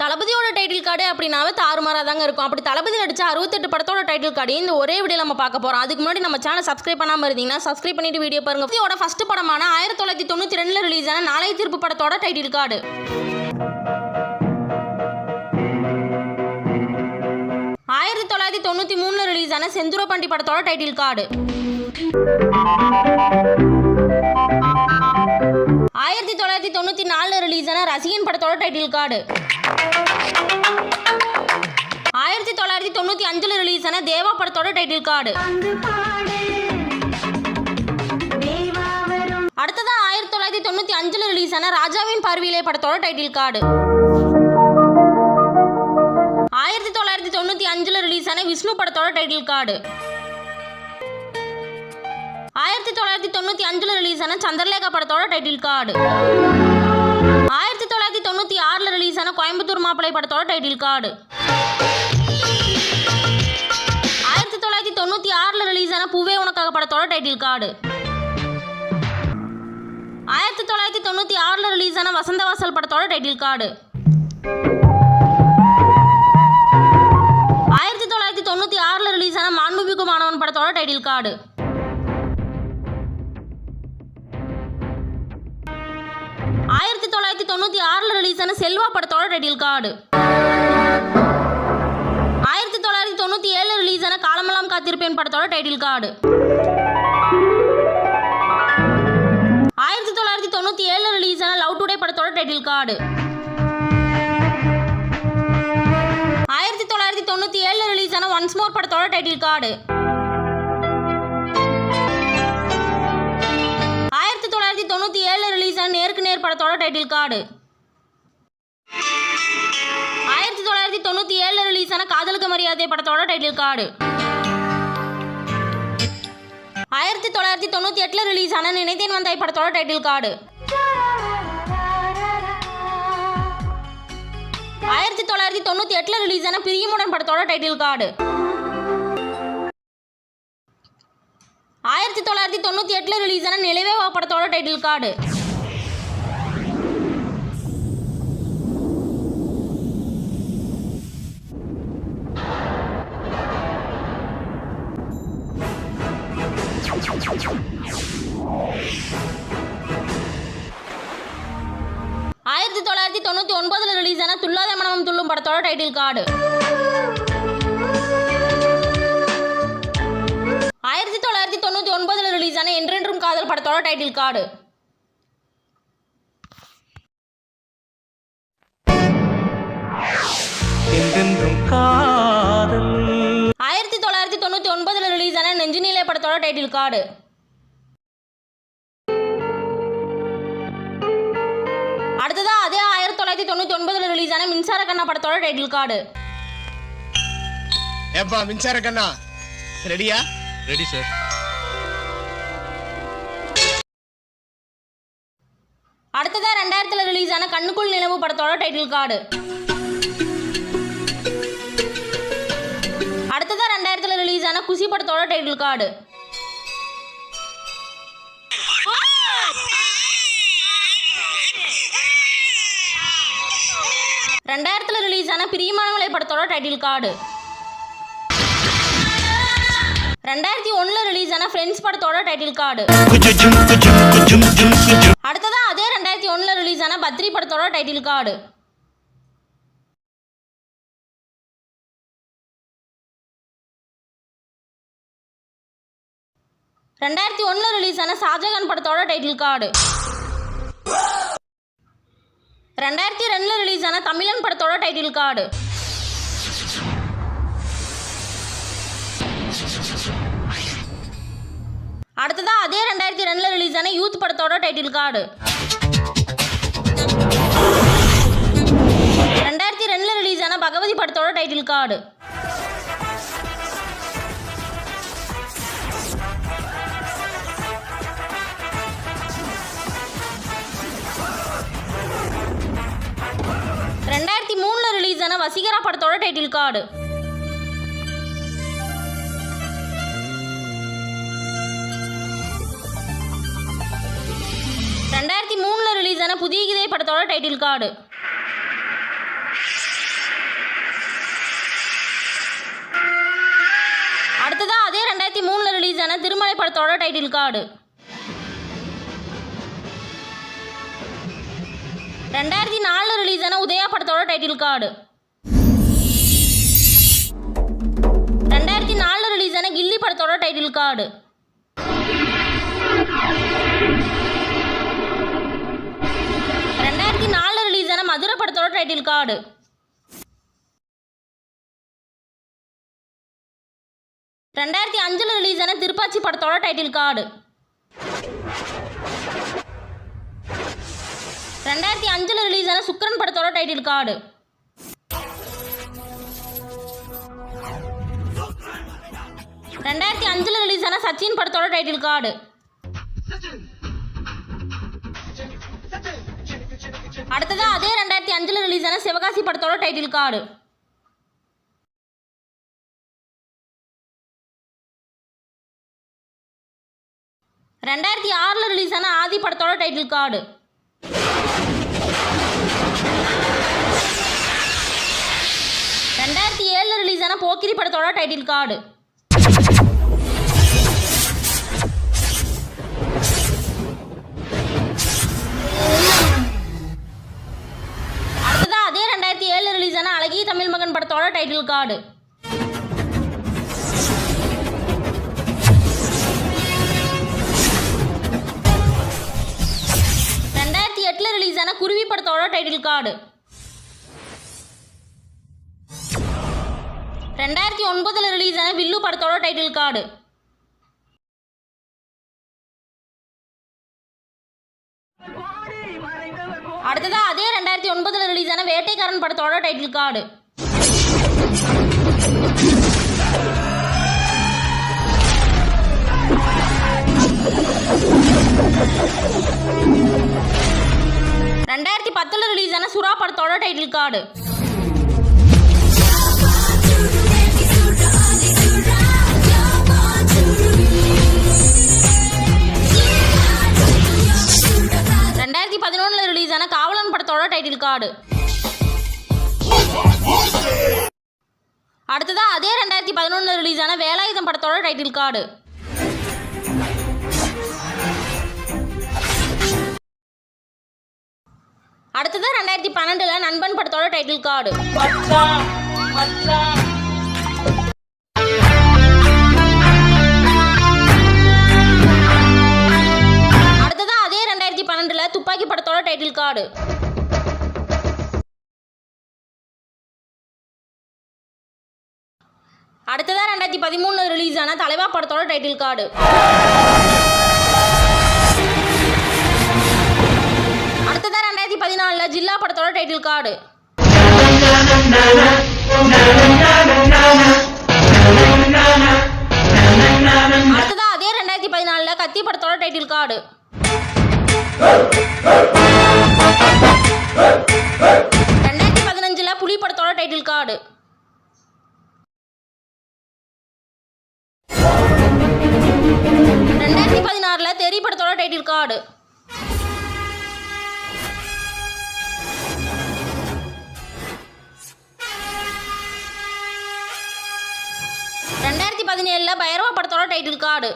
தளபதியோட title card அப்படின்னாவே தாறுமாறாக தாங்க இருக்கும். அப்படி தளபதி நடிச்ச அறுபத்தெட்டு படத்தோட டைட்டில் கார்டு இந்த ஒரே வீடியோ நம்ம பார்க்க போகிறோம் அதுக்கு முன்னாடி நம்ம சேனல் சப்ஸ்கிரைப் பண்ணாமல் இருந்தீங்கன்னா சப்ஸ்கிரைப் பண்ணிட்டு வீடியோ பாருங்க. இதோட ஃபர்ஸ்ட் படமான ஆயிரத்தி தொள்ளாயிரத்தி தொண்ணூற்றி ரெண்டில் ரிலீஸ் ஆன நாளை தீர்ப்பு படத்தோட டைட்டில் கார்டு ஆயிரத்தி தொள்ளாயிரத்தி தொண்ணூற்றி மூணில் ரிலீஸ் ஆன செந்துரப்பண்டி படத்தோட டைட்டில் கார்டு ஆயிரத்தி தொள்ளாயிரத்தி தொண்ணூற்றி நாலில் ரிலீஸ் ஆன ரசிகன் படத்தோட டைட்டில் கார்டு ஆயிரத்தி தொள்ளாயிரத்தி தொண்ணூற்றி அஞ்சில் ரிலீஸ் ஆன தேவா படத்தோட டைட்டில் கார்டு அடுத்ததா ஆயிரத்தி தொள்ளாயிரத்தி தொண்ணூற்றி அஞ்சில் ரிலீஸ் ஆன ராஜாவின் பார்வையிலே படத்தோட டைட்டில் கார்டு ஆயிரத்தி தொள்ளாயிரத்தி தொண்ணூற்றி அஞ்சில் ரிலீஸ் ஆன விஷ்ணு படத்தோட டைட்டில் கார்டு ஆயிரத்தி தொள்ளாயிரத்தி தொண்ணூற்றி அஞ்சில் ரிலீஸ் ஆன சந்திரலேகா படத்தோட டைட்டில் கார்டு ஆயிரத்தி தொள்ளாயிரத்தி ரிலீஸான கோயம்புத்தூர் மாப்பிள்ளை படத்தோட டைட்டில் கார்டு ஆயிரத்தி தொள்ளாயிரத்தி தொண்ணூற்றி ஆறில் ரிலீஸான புவே பூவே உனக்காக படத்தோட டைட்டில் கார்டு ஆயிரத்தி தொள்ளாயிரத்தி தொண்ணூற்றி ஆறில் ரிலீஸான வசந்தவாசல் படத்தோட டைட்டில் கார்டு ஆயிரத்தி தொள்ளாயிரத்தி தொண்ணூற்றி ஆறில் ரிலீஸான மாண்புமிகு மாணவன் படத்தோட டைட்டில் கார்டு தொண்ணூற்றி ஆறில் ரிலீஸ் ஆன செல்வா படத்தோட டெடில் கார்டு ஆயிரத்தி தொள்ளாயிரத்தி தொண்ணூற்றி ஏழில் ரிலீஸ் ஆன காலமெல்லாம் காத்திருப்பேன் படத்தோட டைட்டில் கார்டு ஆயிரத்தி தொள்ளாயிரத்தி தொண்ணூற்றி ஏழில் ரிலீஸ் ஆன லவ் டுடே படத்தோட டைட்டில் கார்டு ஆயிரத்தி தொள்ளாயிரத்தி தொண்ணூற்றி ஏழில் ரிலீஸ் ஆன ஒன்ஸ் மோர் படத்தோட டைட்டில் கார்டு படத்தோட டைட்டில் கார்டு ஆயிரத்தி தொள்ளாயிரத்தி தொண்ணூற்றி ஏழில் ரிலீஸ் ஆன காதலுக்கு மரியாதை படத்தோட டைட்டில் கார்டு ஆயிரத்தி தொள்ளாயிரத்தி தொண்ணூற்றி எட்டில் ரிலீஸ் ஆன நினைத்தேன் வந்தாய் படத்தோட டைட்டில் கார்டு ஆயிரத்தி தொள்ளாயிரத்தி தொண்ணூற்றி எட்டில் ரிலீஸ் ஆன பிரியமுடன் படத்தோட டைட்டில் கார்டு ஆயிரத்தி தொள்ளாயிரத்தி தொண்ணூற்றி எட்டில் ரிலீஸ் ஆன நிலவே படத்தோட டைட்டில் கார்டு ஆயிரத்தி தொள்ளாயிரத்தி தொண்ணூற்றி ஒன்பதில் ரிலீஸ் ஆன துல்லாத மனமும் துள்ளும் படத்தோட டைட்டில் கார்டு ஆயிரத்தி தொள்ளாயிரத்தி தொண்ணூற்றி ஒன்பதில் ரிலீஸ் ஆன என்றென்றும் காதல் படத்தோட டைட்டில் கார்டு ஆயிரத்தி தொள்ளாயிரத்தி தொண்ணூற்றி ஒன்பதில் ரிலீஸ் ஆன நெஞ்சுநிலை படத்தோட டைட்டில் கார்டு அடுத்ததா அதே ஆயிரத்தி தொள்ளாயிரத்தி தொண்ணூற்றி ஒன்பதில் ரிலீஸ் ஆன மின்சார கண்ணா படத்தோட டைட்டில் கார்டு ஏப்பா மின்சார கண்ணா? ரெடியா? ரெடி சார் அடுத்ததா ரெண்டாயிரத்தில் ரிலீஸ் ஆன கண்ணுக்குள் நிலவு படத்தோட டைட்டில் கார்டு அடுத்ததா ரெண்டாயிரத்தில் ரிலீஸ் ஆன குஷி படத்தோட டைட்டில் கார்டு ரெண்டாயிரத்தில் ரிலீஸ் ஆன பிரியமானவளை படத்தோட டைட்டில் கார்டு ரெண்டாயிரத்தி ஒன்றில் ரிலீஸ் ஆன ஃப்ரெண்ட்ஸ் படத்தோட டைட்டில் கார்டு குஜுஜும் அடுத்ததா அதே ரெண்டாயிரத்தி ஒன்றில் ரிலீஸ் ஆன பத்ரி படத்தோட டைட்டில் கார்டு ரெண்டாயிரத்தி ஒன்றில் ரிலீஸ் ஆன ஷாஜகான் படத்தோட டைட்டில் கார்டு ரெண்டாயிரத்தி ரெண்டில் ரிலீஸ் ஆன தமிழன் படத்தோட டைட்டில் கார்டு அடுத்ததான் அதே ரெண்டாயிரத்தி ரெண்டில் ரிலீஸ் ஆன யூத் படத்தோட டைட்டில் கார்டு ரெண்டாயிரத்தி ரெண்டில் ரிலீஸ் ஆன பகவதி படத்தோட டைட்டில் கார்டு இதுதாங்க வசீகரா படத்தோட டைட்டில் கார்டு ரெண்டாயிரத்தி மூணில் ரிலீஸ் ஆன புதிய கீதை படத்தோட டைட்டில் கார்டு அடுத்ததாக அதே ரெண்டாயிரத்தி மூணில் ரிலீஸ் ஆன திருமலை படத்தோட டைட்டில் கார்டு ரெண்டாயிரத்தி நாலில் ரிலீஸ் ஆன உதயா படத்தோட டைட்டில் கார்டு படத்தோட டைட்டில் கார்டு ரெண்டாயிரத்தி நாலில் ரிலீஸ் ஆன மதுரை படத்தோட டைட்டில் கார்டு ரெண்டாயிரத்தி அஞ்சில் ரிலீஸ் ஆன திருப்பாச்சி படத்தோட டைட்டில் கார்டு ரெண்டாயிரத்தி அஞ்சில் ரிலீஸ் ஆன சுக்கரன் படத்தோட டைட்டில் கார்டு ரெண்டாயிரத்தி அஞ்சில் ரிலீஸ் ஆன சச்சின் படத்தோட டைட்டில் கார்டு அடுத்தது அதே ரெண்டாயிரத்தி அஞ்சில் ரிலீஸ் ஆன சிவகாசி படத்தோட டைட்டில் கார்டு ரெண்டாயிரத்தி ஆறில் ரிலீஸ் ஆன ஆதி படத்தோட டைட்டில் கார்டு ரெண்டாயிரத்தி ஏழில் ரிலீஸ் ஆன போக்கிரி படத்தோட டைட்டில் கார்டு அடுத்ததா அதே ரெண்டாயிரத்தி ஏழில் ரிலீஸ் அழகிய தமிழ் மகன் படத்தோட டைட்டில் கார்டு ரெண்டாயிரத்தி எட்டில் ரிலீஸ் ஆன குருவி படத்தோட டைட்டில் கார்டு ரெண்டாயிரத்தி ஒன்பதில் ரிலீஸ் ஆன வில்லு படத்தோட டைட்டில் கார்டு அடுத்ததா அதே ரெண்டாயிரத்தி ஒன்பதில் ரிலீஸ் ஆன வேட்டைக்காரன் படத்தோட டைட்டில் கார்டு ரெண்டாயிரத்தி பத்தில் ரிலீஸ் ஆன சுறா படத்தோட டைட்டில் கார்டு டைட்டில் கார்டு அடுத்ததா அதே ரெண்டாயிரத்தி பதினொன்று ரிலீஸ் ஆன வேலாயுதம் படத்தோட டைட்டில் கார்டு அடுத்ததா ரெண்டாயிரத்தி பன்னெண்டுல நண்பன் படத்தோட டைட்டில் கார்டு அடுத்ததா அதே ரெண்டாயிரத்தி பன்னெண்டுல துப்பாக்கி படத்தோட டைட்டில் கார்டு அடுத்ததா ரெண்டாயிரத்தி பதிமூணு ரிலீஸ் ஆன தலைவா படத்தோட டைட்டில் கார்டு அடுத்ததா ரெண்டாயிரத்தி பதினாலுல ஜில்லா படத்தோட டைட்டில் கார்டு அடுத்ததா அதே ரெண்டாயிரத்தி பதினாலுல கத்தி படத்தோட டைட்டில் கார்டு ரெண்டாயிரத்தி பதினஞ்சுல புலி படத்தோட டைட்டில் கார்டு டைட்டில் கார்டு ரெண்டாயிரத்தி பதினேழுல பைரவா படத்தோட டைட்டில் கார்டு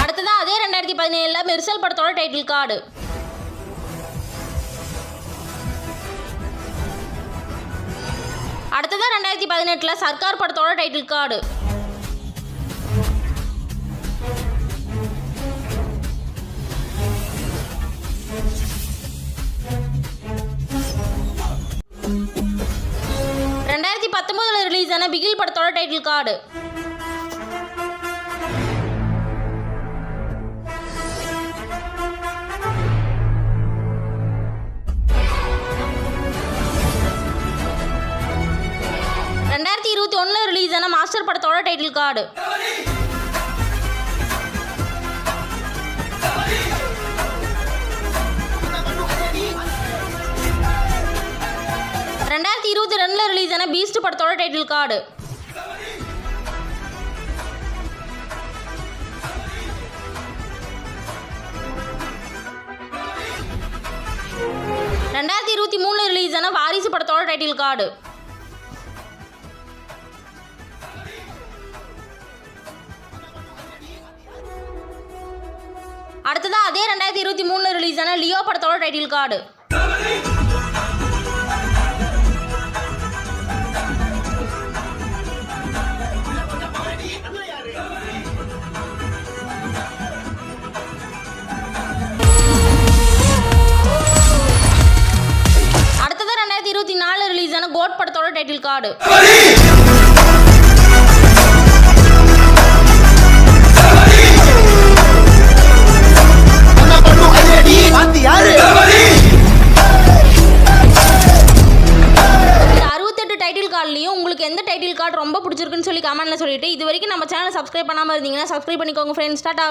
அடுத்ததான் அதே ரெண்டாயிரத்தி பதினேழுல மெர்சல் படத்தோட டைட்டில் கார்டு அடுத்ததான் ரெண்டாயிரத்தி பதினெட்டுல சர்க்கார் படத்தோட டைட்டில் கார்டு ரெண்டாயிரத்தி பத்தொன்பதுல ரிலீஸ் ஆன பிகில் படத்தோட டைட்டில் கார்டு ரெண்டாயிரத்தி இருபத்தி ரிலீஸ் ஆன மாஸ்டர் படத்தோட டைட்டில் கார்டு ரெண்டாயிரத்தி இருபத்தி ரெண்டில் ரிலீஸ் ஆன பீஸ்ட் படத்தோட டைட்டில் கார்டு ரெண்டாயிரத்தி இருபத்தி மூணில் ரிலீஸ் ஆன வாரிசு படத்தோட டைட்டில் கார்டு அடுத்ததா அதே ரெண்டாயிரத்தி இருபத்தி மூணுல ரிலீஸ் ஆன லியோ படத்தோட டைட்டில் கார்டு அடுத்ததா ரெண்டாயிரத்தி இருபத்தி நாலு ரிலீஸ் ஆன கோட் படத்தோட டைட்டில் கார்டு அறுபத்தெட்டு டைட்டில் கார்ட்லையும் உங்களுக்கு எந்த டைட்டில் கார்டு ரொம்ப பிடிச்சிருக்குன்னு சொல்லி கமெண்ட்ல சொல்லிட்டு இது வரைக்கும் நம்ம சேனல் சப்ஸ்கிரைப் பண்ணாமல் இருந்தீங்கன்னா சப்ஸ்கிரைப் பண்ணிக்கோங்க ஃப்ரெண்ட்ஸ் டாட்டா